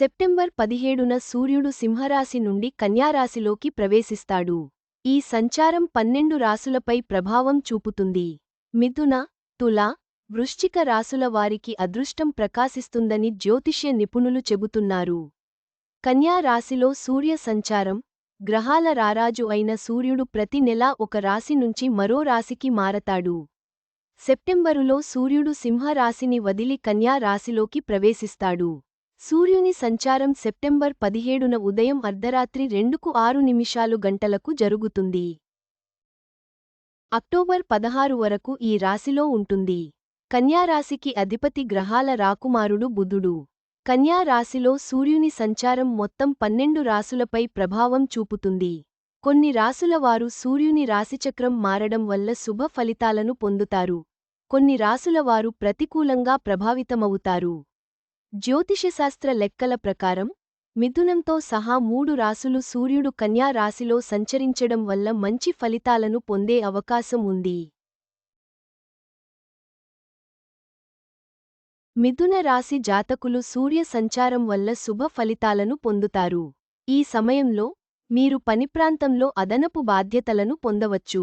September పదిహేడున సూర్యుడు సింహరాశి నుండి కన్యారాశిలోకి ప్రవేశిస్తాడు. ఈ సంచారం పన్నెండు రాసులపై ప్రభావం చూపుతుంది. మిథున తుల వృశ్చిక రాసుల వారికి అదృష్టం ప్రకాశిస్తుందని జ్యోతిష్య నిపుణులు చెబుతున్నారు. కన్యా రాశిలో సూర్య సంచారం గ్రహాల రారాజు అయిన సూర్యుడు ప్రతి నెలా ఒక రాశి నుంచి మరో రాశికి మారతాడు. సెప్టెంబరులో సూర్యుడు సింహరాశిని వదిలి కన్యా రాశిలోకి ప్రవేశిస్తాడు. సూర్యుని సంచారం సెప్టెంబర్ పదిహేడున ఉదయం అర్ధరాత్రి రెండుకు ఆరు నిమిషాలు గంటలకు జరుగుతుంది. అక్టోబర్ పదహారు వరకు ఈ రాశిలో ఉంటుంది. కన్యారాశికి అధిపతి గ్రహాల రాకుమారుడు బుధుడు. కన్యా రాశిలో సూర్యుని సంచారం మొత్తం పన్నెండు రాసులపై ప్రభావం చూపుతుంది. కొన్ని రాసుల వారు సూర్యుని రాశిచక్రం మారడం వల్ల శుభ ఫలితాలను పొందుతారు. కొన్ని రాసుల వారు ప్రతికూలంగా ప్రభావితమవుతారు. జ్యోతిషశాస్త్ర లెక్కల ప్రకారం మిథునంతో సహా మూడు రాసులు సూర్యుడు కన్యా రాశిలో సంచరించడం వల్ల మంచి ఫలితాలను పొందే అవకాశం ఉంది. మిథున రాశి జాతకులు సూర్య సంచారం వల్ల శుభ ఫలితాలను పొందుతారు. ఈ సమయంలో మీరు పని ప్రాంతంలో అదనపు బాధ్యతలను పొందవచ్చు.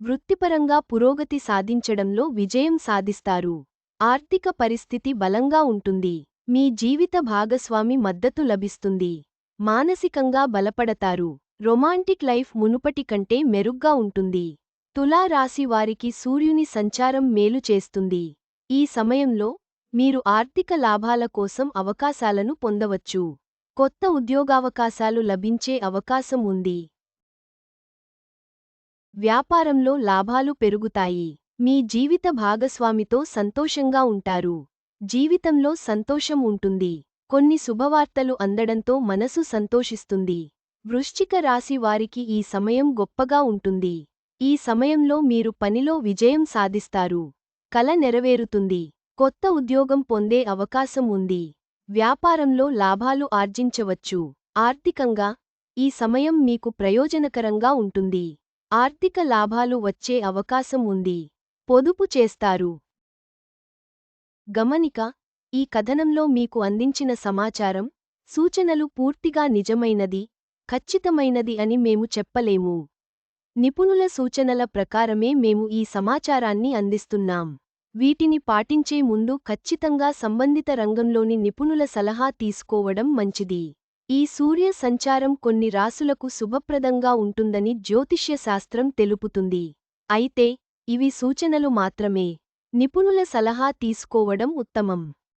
వృత్తిపరంగా పురోగతి సాధించడంలో విజయం సాధిస్తారు. ఆర్థిక పరిస్థితి బలంగా ఉంటుంది. మీ జీవిత భాగస్వామి మద్దతు లభిస్తుంది. మానసికంగా బలపడతారు. రొమాంటిక్ లైఫ్ మునుపటి కంటే మెరుగ్గా ఉంటుంది. తులా వారికి సూర్యుని సంచారం మేలు చేస్తుంది. ఈ సమయంలో మీరు ఆర్థిక లాభాల కోసం అవకాశాలను పొందవచ్చు. కొత్త ఉద్యోగావకాశాలు లభించే అవకాశం ఉంది. వ్యాపారంలో లాభాలు పెరుగుతాయి. మీ జీవిత భాగస్వామితో సంతోషంగా ఉంటారు. జీవితంలో సంతోషం ఉంటుంది. కొన్ని శుభవార్తలు అందడంతో మనసు సంతోషిస్తుంది. వృశ్చిక రాశి వారికి ఈ సమయం గొప్పగా ఉంటుంది. ఈ సమయంలో మీరు పనిలో విజయం సాధిస్తారు. కల నెరవేరుతుంది. కొత్త ఉద్యోగం పొందే అవకాశం ఉంది. వ్యాపారంలో లాభాలు ఆర్జించవచ్చు. ఆర్థికంగా ఈ సమయం మీకు ప్రయోజనకరంగా ఉంటుంది. ఆర్థిక లాభాలు వచ్చే అవకాశం ఉంది. పొదుపు చేస్తారు. గమనిక ఈ కథనంలో మీకు అందించిన సమాచారం సూచనలు పూర్తిగా నిజమైనది ఖచ్చితమైనది అని మేము చెప్పలేము. నిపుణుల సూచనల ప్రకారమే మేము ఈ సమాచారాన్ని అందిస్తున్నాం. వీటిని పాటించే ముందు ఖచ్చితంగా సంబంధిత రంగంలోని నిపుణుల సలహా తీసుకోవడం మంచిది. ఈ సూర్య సంచారం కొన్ని రాసులకు శుభప్రదంగా ఉంటుందని జ్యోతిష్యశాస్త్రం తెలుపుతుంది. అయితే ఇవి సూచనలు మాత్రమే. నిపుణుల సలహా తీసుకోవడం ఉత్తమం.